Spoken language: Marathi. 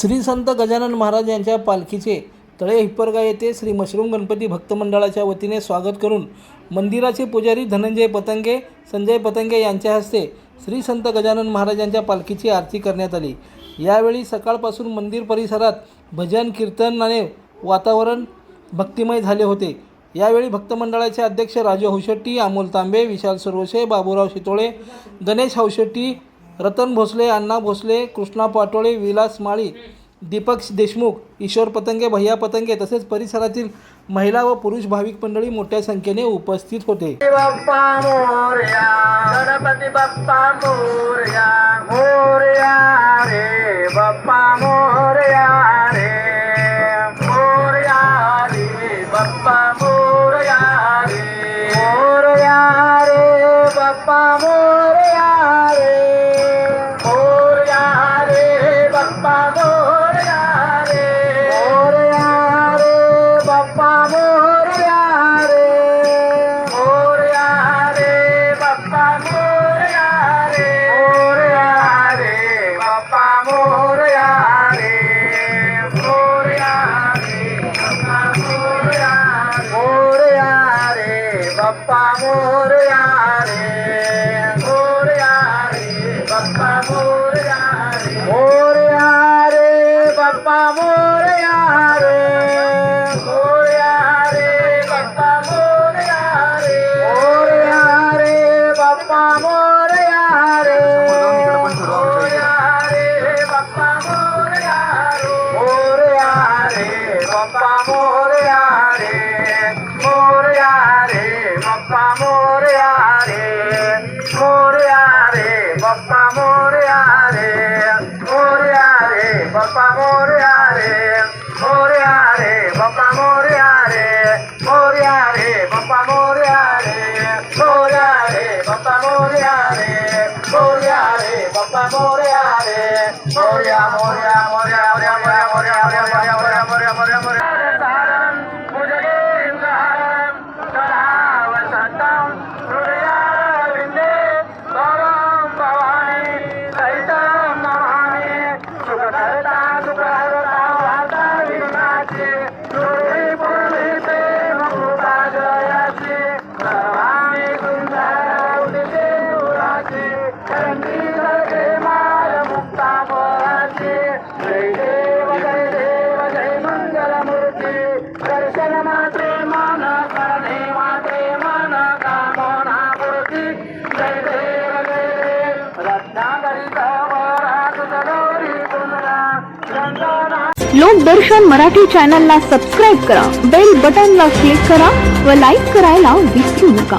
श्री संत गजानन महाराज यांच्या पालखीचे तळे हिप्परगा येथे श्री मशरूम गणपती भक्त मंडळाच्या वतीने स्वागत करून मंदिराचे पुजारी धनंजय पतंगे संजय पतंगे यांच्या हस्ते श्री संत गजानन महाराज यांच्या पालखीची आरती करण्यात आली. यावेळी सकाळपासून मंदिर परिसरात भजन कीर्तनाने वातावरण भक्तिमय झाले होते. यावेळी भक्तमंडळाचे अध्यक्ष राजू हौशेट्टी अमोल तांबे विशाल सुरवसे बाबूराव शितोळे गणेश हौशेट्टी रतन भोसले अण्णा भोसले कृष्णा पाटोळे विलास माळी दीपक देशमुख ईश्वर पतंगे भैया पतंगे तसेच परिसरातील महिला व पुरुष भाविक मंडळी मोठ्या संख्येने उपस्थित होते गणपती बाप्पा मोरया मोरया रे बाप्पा मोरया रे मोरया रे बाप्पा बप्पा मोरया रे मोरया रे बप्पा मोरया रे मोरया रे बप्पा मोरया रे मोरया रे बप्पा मोरया रे मोरया रे बप्पा मोरया रे मोरया रे बप्पा मोरया रे मोरया रे बप्पा मोरया रे मोरया रे बप्पा मोरया रे मोरया रे बप्पा मोरया रे मोरया रे बप्पा मोरया रे मोरया रे बप्पा मोरया रे मोरया रे बप्पा मोरया रे मोरया रे बप्पा मोरया रे मोरया रे बप्पा मोरया रे मोरया मोरया मोरया मोरया मोरया मोरया लोकदर्शन मराठी चॅनलला सबस्क्राईब करा बेल बटनला क्लिक करा व लाईक करायला विसरू नका.